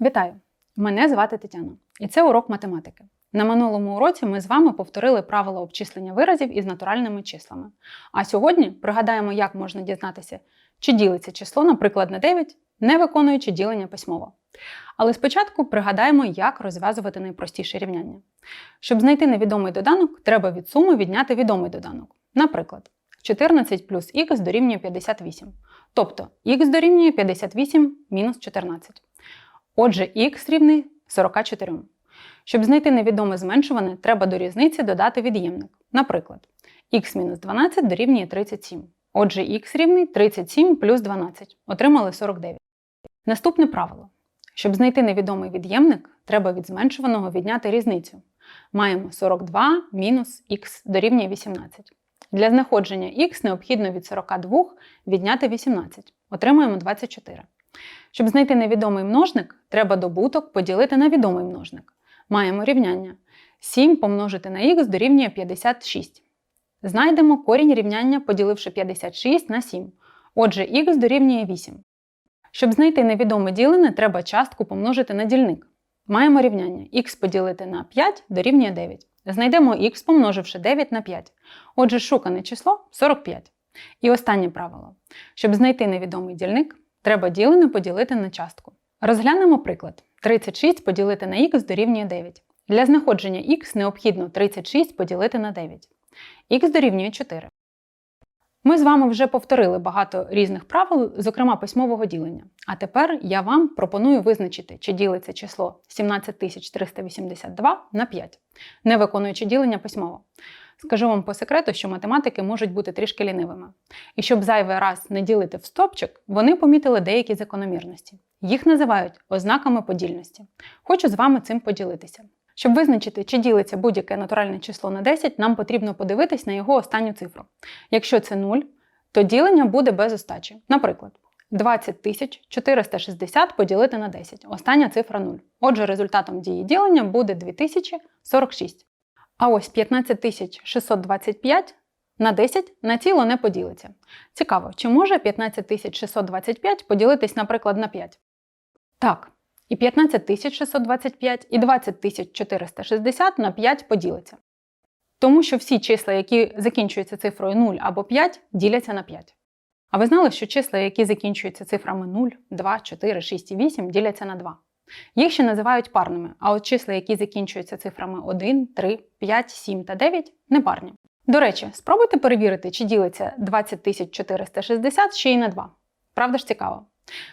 Вітаю! Мене звати Тетяна, і це урок математики. На минулому уроці ми з вами повторили правила обчислення виразів із натуральними числами. А сьогодні пригадаємо, як можна дізнатися, чи ділиться число, наприклад, на 9, не виконуючи ділення письмово. Але спочатку пригадаємо, як розв'язувати найпростіше рівняння. Щоб знайти невідомий доданок, треба від суми відняти відомий доданок. Наприклад, 14 плюс х дорівнює 58. Тобто х дорівнює 58 мінус 14. Отже, х рівний 44. Щоб знайти невідоме зменшуване, треба до різниці додати від'ємник. Наприклад, х-12 дорівнює 37. Отже, х рівний 37 плюс 12. Отримали 49. Наступне правило. Щоб знайти невідомий від'ємник, треба від зменшуваного відняти різницю. Маємо 42 мінус х дорівнює 18. Для знаходження х необхідно від 42 відняти 18. Отримуємо 24. Щоб знайти невідомий множник, треба добуток поділити на відомий множник. Маємо рівняння 7 помножити на х дорівнює 56. Знайдемо корінь рівняння, поділивши 56 на 7. Отже, х дорівнює 8. Щоб знайти невідоме ділене, треба частку помножити на дільник. Маємо рівняння х поділити на 5 дорівнює 9. Знайдемо х, помноживши 9 на 5. Отже, шукане число 45. І останнє правило. Щоб знайти невідомий дільник, треба ділене поділити на частку. Розглянемо приклад. 36 поділити на х дорівнює 9. Для знаходження х необхідно 36 поділити на 9. х дорівнює 4. Ми з вами вже повторили багато різних правил, зокрема письмового ділення. А тепер я вам пропоную визначити, чи ділиться число 17382 на 5, не виконуючи ділення письмово. Скажу вам по секрету, що математики можуть бути трішки лінивими. І щоб зайвий раз не ділити в стопчик, вони помітили деякі закономірності. Їх називають ознаками подільності. Хочу з вами цим поділитися. Щоб визначити, чи ділиться будь-яке натуральне число на 10, нам потрібно подивитись на його останню цифру. Якщо це 0, то ділення буде без остачі. Наприклад, 20 460 поділити на 10. Остання цифра 0. Отже, результатом дії ділення буде 2046. А ось 15625 на 10 на тіло не поділиться. Цікаво, чи може 15625 поділитись, наприклад, на 5? Так. І 15625 і 20460 на 5 поділиться. Тому що всі числа, які закінчуються цифрою 0 або 5, діляться на 5. А ви знали, що числа, які закінчуються цифрами 0, 2, 4, 6 і 8, діляться на 2. Їх ще називають парними, а от числа, які закінчуються цифрами 1, 3, 5, 7 та 9 непарні. До речі, спробуйте перевірити, чи ділиться 20460 ще й на 2. Правда ж цікаво?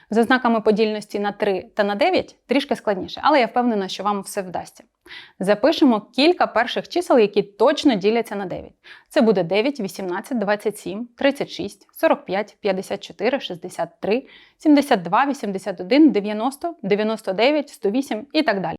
За знаками подільності на 3 та на 9 трішки складніше, але я впевнена, що вам все вдасться. Запишемо кілька перших чисел, які точно діляться на 9. Це буде 9, 18, 27, 36, 45, 54, 63, 72, 81, 90, 99, 108 і так далі.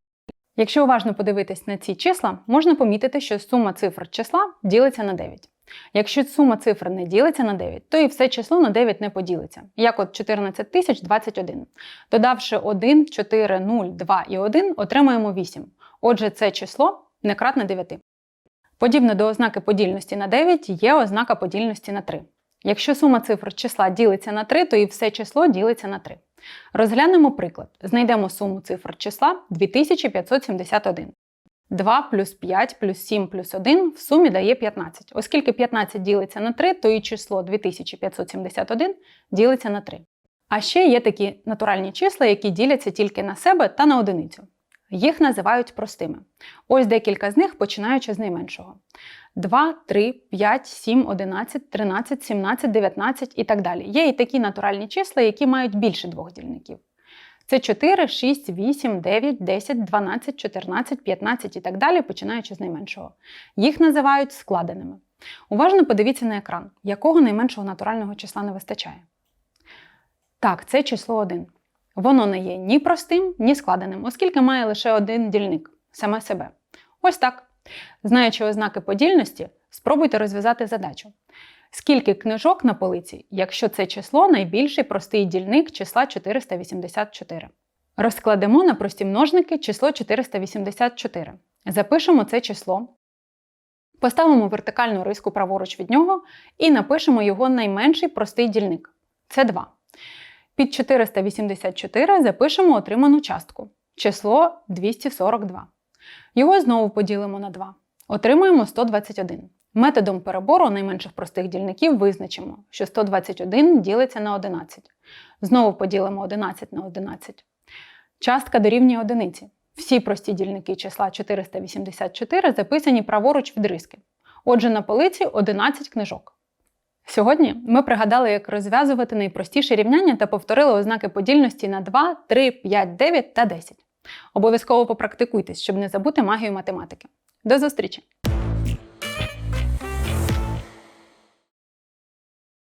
Якщо уважно подивитись на ці числа, можна помітити, що сума цифр числа ділиться на 9. Якщо сума цифр не ділиться на 9, то і все число на 9 не поділиться, як от 14021. Додавши 1, 4, 0, 2 і 1, отримаємо 8. Отже, це число не кратне 9. Подібно до ознаки подільності на 9 є ознака подільності на 3. Якщо сума цифр числа ділиться на 3, то і все число ділиться на 3. Розглянемо приклад. Знайдемо суму цифр числа 2571. 2 плюс 5 плюс 7 плюс 1 в сумі дає 15. Оскільки 15 ділиться на 3, то і число 2571 ділиться на 3. А ще є такі натуральні числа, які діляться тільки на себе та на одиницю. Їх називають простими. Ось декілька з них, починаючи з найменшого. 2, 3, 5, 7, 11, 13, 17, 19 і так далі. Є і такі натуральні числа, які мають більше двох дільників. Це 4, 6, 8, 9, 10, 12, 14, 15 і так далі, починаючи з найменшого. Їх називають складеними. Уважно подивіться на екран, якого найменшого натурального числа не вистачає. Так, це число 1. Воно не є ні простим, ні складеним, оскільки має лише один дільник саме себе. Ось так. Знаючи ознаки подільності, спробуйте розв'язати задачу. Скільки книжок на полиці, якщо це число найбільший простий дільник числа 484? Розкладемо на прості множники число 484. Запишемо це число. Поставимо вертикальну риску праворуч від нього і напишемо його найменший простий дільник це 2. Під 484 запишемо отриману частку. число 242. Його знову поділимо на 2. Отримуємо 121. Методом перебору найменших простих дільників визначимо, що 121 ділиться на 11. Знову поділимо 11 на 11. Частка дорівнює одиниці. Всі прості дільники числа 484 записані праворуч від риски. Отже, на полиці 11 книжок. Сьогодні ми пригадали, як розв'язувати найпростіші рівняння та повторили ознаки подільності на 2, 3, 5, 9 та 10. Обов'язково попрактикуйтесь, щоб не забути магію математики. До зустрічі!